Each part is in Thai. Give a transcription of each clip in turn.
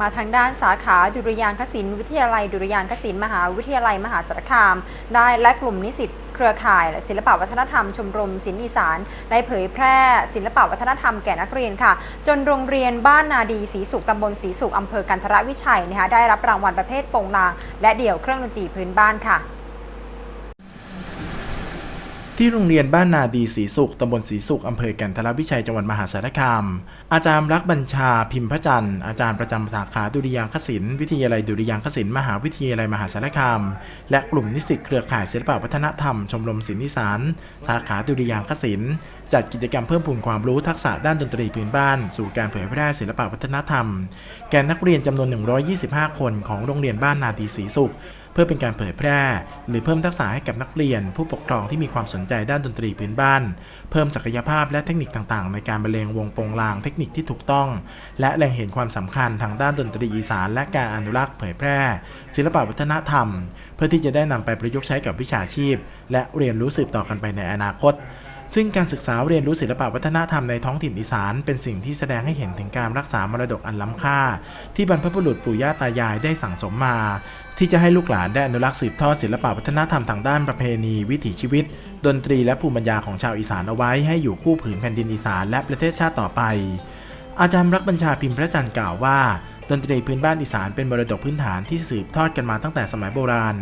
มาทางด้านสาขาดุริยางคศิลป์วิทยาลัยดุริยางคศิลป์มหาวิทยาลัยมหาสารคาม ได้และกลุ่มนิสิตเครือข่ายและศิลปวัฒนธรรมชมรมศิลป์อีสานได้เผยแพร่ ศิลปวัฒนธรรมแก่นักเรียนค่ะ จนโรงเรียนบ้านนาดีศรีสุขตำบลศรีสุขอำเภอกันทรวิชัยนะคะได้รับรางวัลประเภทโปงลาง และเดี่ยวเครื่องดนตรีพื้นบ้านค่ะ ที่โรงเรียนบ้านนาดีศรีสุขตำบลศรีสุขอำเภอกันทรวิชัยจังหวัดมหาสารคาม อาจารย์รักบัญชาพิมพ์พระจันทร์อาจารย์ประจำสาขาดุริยางคศิลป์วิทยาลัยดุริยางคศิลป์มหาวิทยาลัยมหาสารคาม และกลุ่มนิสิตเครือข่ายศิลปวัฒนธรรม ชมรมศิลป์อีสานสาขาดุริยางคศิลป์จัดกิจกรรมเพิ่มพูนความรู้ทักษะด้านดนตรีพื้นบ้าน สู่การเผยแพร่ศิลปวัฒนธรรม แก่นักเรียนจำนวน 125 คนของโรงเรียนบ้านนาดีศรีสุขเพื่อเป็นการเผยแพร่ หรือเพิ่มทักษะให้กับนักเรียน ผู้ปกครองที่มีความสนใจด้านดนตรีพื้นบ้าน เพิ่มศักยภาพและเทคนิคต่างๆ ในการบรรเลงวงโปงลางเทคนิคที่ถูกต้อง และแหล่งเห็นความสำคัญทางด้านดนตรีอีสาน และการอนุรักษ์เผยแพร่ ศิลปวัฒนธรรม เพื่อที่จะได้นำไปประยุกต์ใช้กับวิชาชีพ และเรียนรู้สืบต่อกันไปในอนาคต ซึ่งการศึกษาเรียนรู้ศิลปวัฒนธรรมในท้องถิ่นอีสาน เป็นสิ่งที่แสดงให้เห็นถึงการรักษามรดกอันล้ำค่า ที่บรรพบุรุษปู่ย่าตายายได้สั่งสมมา ที่จะให้ลูกหลานได้อนุรักษ์สืบทอดศิลปวัฒนธรรมทางด้านประเพณี วิถีชีวิต ดนตรีและภูมิปัญญาของชาวอีสานเอาไว้ให้อยู่คู่ผืนแผ่นดินอีสานและประเทศชาติต่อไป อาจารย์รักบัญชาพิมพ์พระจันทร์กล่าวว่า ดนตรีพื้นบ้านอีสานเป็นมรดกพื้นฐานที่สืบทอดกันมาตั้งแต่สมัยโบราณ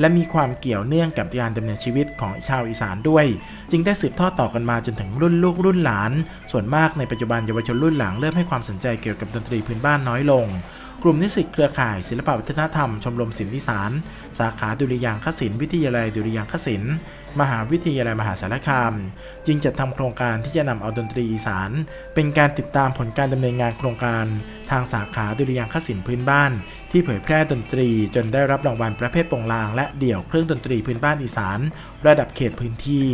และมีความเกี่ยวเนื่องกับการดำเนินชีวิตของชาวอีสานด้วย จึงได้สืบทอดต่อกันมาจนถึงรุ่นลูกรุ่นหลาน ส่วนมากในปัจจุบันเยาวชนรุ่นหลังเริ่มให้ความสนใจเกี่ยวกับดนตรีพื้นบ้านน้อยลง กลุ่มนิสิตเครือข่ายศิลปวัฒนธรรมชมรมศิลป์อีสานสาขาดุริยางคศิลป์วิทยาลัยดุริยางคศิลป์มหาวิทยาลัยมหาสารคาม จึงจัดทำโครงการที่จะนำเอาดนตรีอีสาน เป็นการติดตามผลการดำเนินงานโครงการ ทางสาขาดุริยางคศิลป์พื้นบ้าน ที่เผยแพร่ดนตรี จนได้รับรางวัลประเภทโปงลาง และเดี่ยวเครื่องดนตรีพื้นบ้านอีสาน ระดับเขตพื้นที่